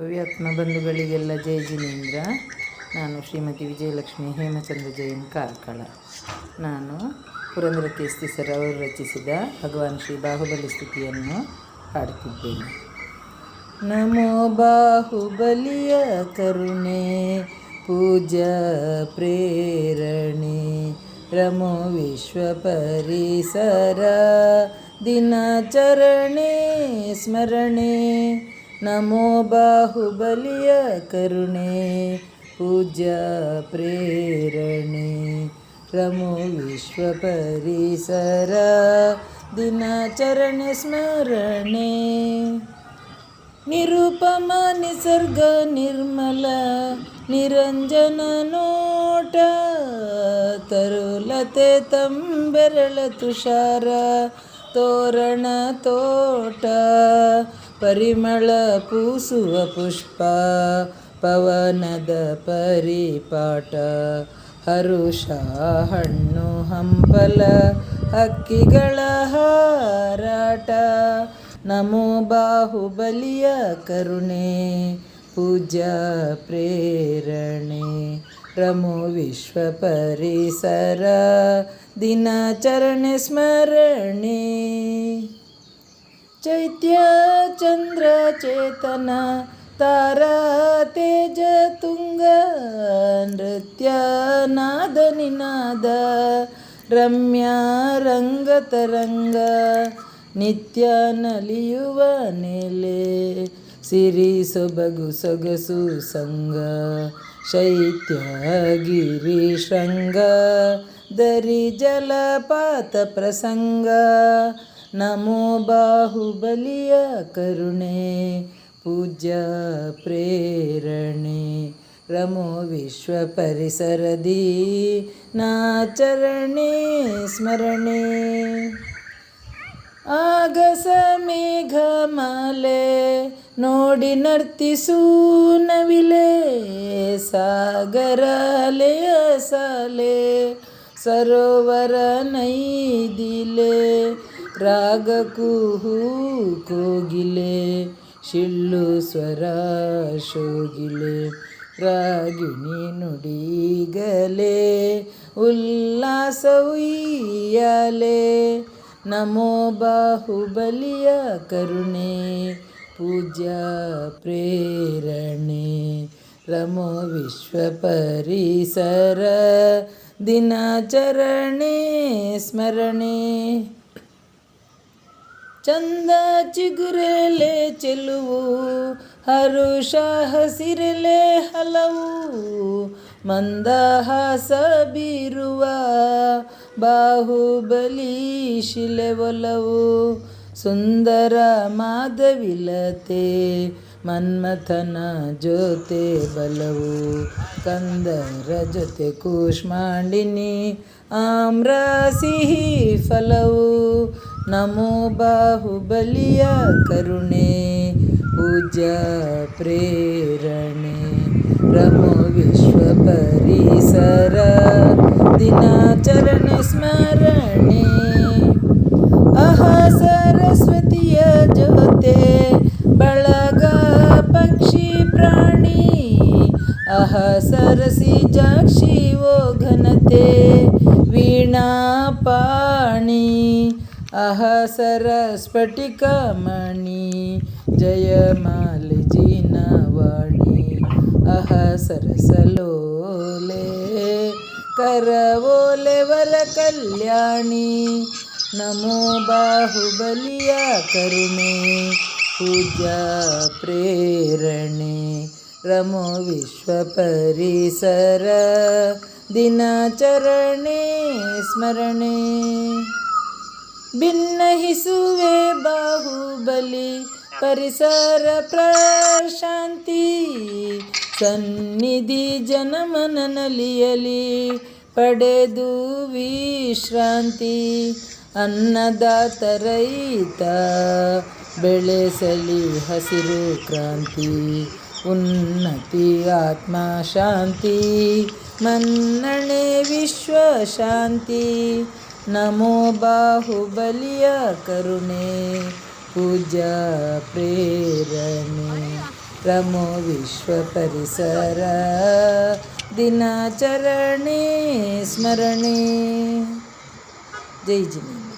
ವ್ಯಾತ್ಮ ಬಂಧುಗಳಿಗೆಲ್ಲ ಜೈ ಜಿನೇಂದ್ರ. ನಾನು ಶ್ರೀಮತಿ ವಿಜಯಲಕ್ಷ್ಮಿ ಹೇಮಚಂದ್ರ ಜೈನ್ ಕಾರ್ಕಳ. ನಾನು ಪುರಂದ್ರ ಕೇಸ್ತಿ ಸರ್ ಅವರು ರಚಿಸಿದ ಭಗವಾನ್ ಶ್ರೀ ಬಾಹುಬಲಿ ಸ್ಥಿತಿಯನ್ನು ಹಾಡುತ್ತಿದ್ದೇನೆ. ನಮೋ ಬಾಹುಬಲಿಯ ಕರುಣೆ ಪೂಜಾ ಪ್ರೇರಣೆ, ರಮೋ ವಿಶ್ವ ಪರಿಸರ, ದಿನಾಚರಣೆ, ಸ್ಮರಣೆ. ನಮೋ ಬಾಹುಬಲಿಯ ಕರುಣೆ ಪೂಜಾ ಪ್ರೇರಣೆ. ರಮೋ ವಿಶ್ವ ಪರಿಸರ ದಿನಾಚರಣೆ ಸ್ಮರಣೆ. ನಿರುಪಮ ನಿಸರ್ಗ ನಿರ್ಮಲ, ನಿರಂಜನ ನೋಟ, ತರುಲತೆ ತಂಬೆರಳ ತುಷಾರ, ತೋರಣ ತೋಟ. ಪರಿಮಳ ಪೂಸುವ ಪುಷ್ಪ, ಪವನದ ಪರಿಪಾಟ ಹರುಷ ಹಣ್ಣು ಹಂಪಲ, ಹಕ್ಕಿಗಳ ಹಾರಾಟ. ನಮೋ ಬಾಹುಬಲಿಯ ಕರುಣೆ ಪೂಜಾ ಪ್ರೇರಣೆ. ರಮೋ ವಿಶ್ವ ಪರಿಸರ, ದಿನಾಚರಣೆ ಸ್ಮರಣೆ. ಚೈತ್ಯ ಚಂದ್ರ ಚೇತನ ತಾರ ತೇಜ ತುಂಗ ನೃತ್ಯ ನಾದ ನಿನಾದ ರಮ್ಯ ರಂಗ ತರಂಗ ನಿತ್ಯ ನಲಿಯುವ ನೆಲೆ ಸಿರಿ ಸೊಬಗು ಸೊಗಸು ಸಂಗ ಶೈತ್ಯ ಗಿರಿ ಶೃಂಗ ದರಿ ಜಲಪಾತ ಪ್ರಸಂಗ ನಮೋ ಬಾಹುಬಲಿಯ ಕರುಣೆ ಪೂಜಾ ಪ್ರೇರಣೆ ರಮೋ ವಿಶ್ವ ಪರಿಸರದಿ ನಾಚರಣೆ ಸ್ಮರಣೆ ಆಗಸ ಮೇಘಮಾಲೆ ನೋಡಿ ನರ್ತಿಸು ನವಿಲೆ ಸಾಗರ ಅಲೆಯ ಸಾಲೆ ಸರೋವರ ನೈದಿಲೆ ರಾಗ ಕುಹು ಕೋಗಿಲೆ, ಶಿಳ್ಳು ಸ್ವರ ಶೋಗಿಲೆ ರಾಗಿಣಿ ನುಡಿಗಲೆ ಉಲ್ಲಾಸ ಉಯ್ಯಾಲೆ ನಮೋ ಬಾಹುಬಲಿಯ ಕರುಣೆ ಪೂಜಾ ಪ್ರೇರಣೆ, ರಮೋ ವಿಶ್ವ ಪರಿಸರ ದಿನಾಚರಣೆ, ಸ್ಮರಣೆ. ಚಂದ ಚಿಗುರಲೆ ಚೆಲುವು ಹರುಷ ಹಸಿರಲೆ ಹಲವು, ಮಂದಹಾಸ ಬೀರುವ, ಬಾಹುಬಲಿ ಶಿಲೆ ಒಲವು. ಸುಂದರ ಮಾಧವಿಲತೆ, ಮನ್ಮಥನ ಜೊತೆ ಬಲವು. ಕಂದರ ಜೊತೆ ಕೂಷ್ಮಾಂಡಿನಿ, ಆಮ್ರ ಸಿಹಿ ಫಲವು. ನಮೋ ಬಾಹುಬಲಿಯ ಕರುಣೆ ಪೂಜಾ ಪ್ರೇರಣೆ ರಮೋ ವಿಶ್ವ ಪರಿಸರ ದಿನಾಚರಣೆ ಸ್ಮರಣೆ ಅಹ ಸರಸ್ವತಿಯ ಜೊತೆ ಬಳಗ ಪಕ್ಷಿ ಪ್ರಾಣಿ ಅಹ ಸರಸಿ ಜಾಕ್ಷಿ ಓ ಘನತೆ ವೀಣಾ ಪಾಣಿ ಅಹ ಸರ ಸ್ಫಟಿಕ ಮಣಿ ಜಯಮಾಲಿ ಜಿನವಾಣಿ ಅಹ ಸರಸಲೋಲೆ, ಕರವೋಲೆ ವರ ಕಲ್ಯಾಣಿ. ನಮೋ ಬಾಹುಬಲಿಯ ಕರುಣೆ ಪೂಜಾ ಪ್ರೇರಣೆ. ರಮೋ ವಿಶ್ವ ಪರಿಸರ, ದಿನಾಚರಣೆ, ಸ್ಮರಣೆ. ಭಿನ್ನಹಿಸುವೆ ಬಾಹುಬಲಿ ಪರಿಸರ ಪ್ರಶಾಂತಿ, ಸನ್ನಿಧಿ ಜನಮನನಲಿಯಲಿ ಪಡೆದು ವಿಶ್ರಾಂತಿ, ಅನ್ನದಾತ ರೈತ ಬೆಳೆಸಲಿ ಹಸಿರು ಕ್ರಾಂತಿ, ಉನ್ನತಿ ಆತ್ಮ ಶಾಂತಿ, ಮನ್ನಣೆ ವಿಶ್ವ ಶಾಂತಿ ನಮೋ ಬಾಹುಬಲಿಯ ಕರುಣೆ ಪೂಜಾ ಪ್ರೇರಣೆ ರಮೋ ವಿಶ್ವ ಪರಿಸರ ದಿನಾಚರಣೆ ಸ್ಮರಣೆ ಜೈ ಜಿನೇಂದ್ರ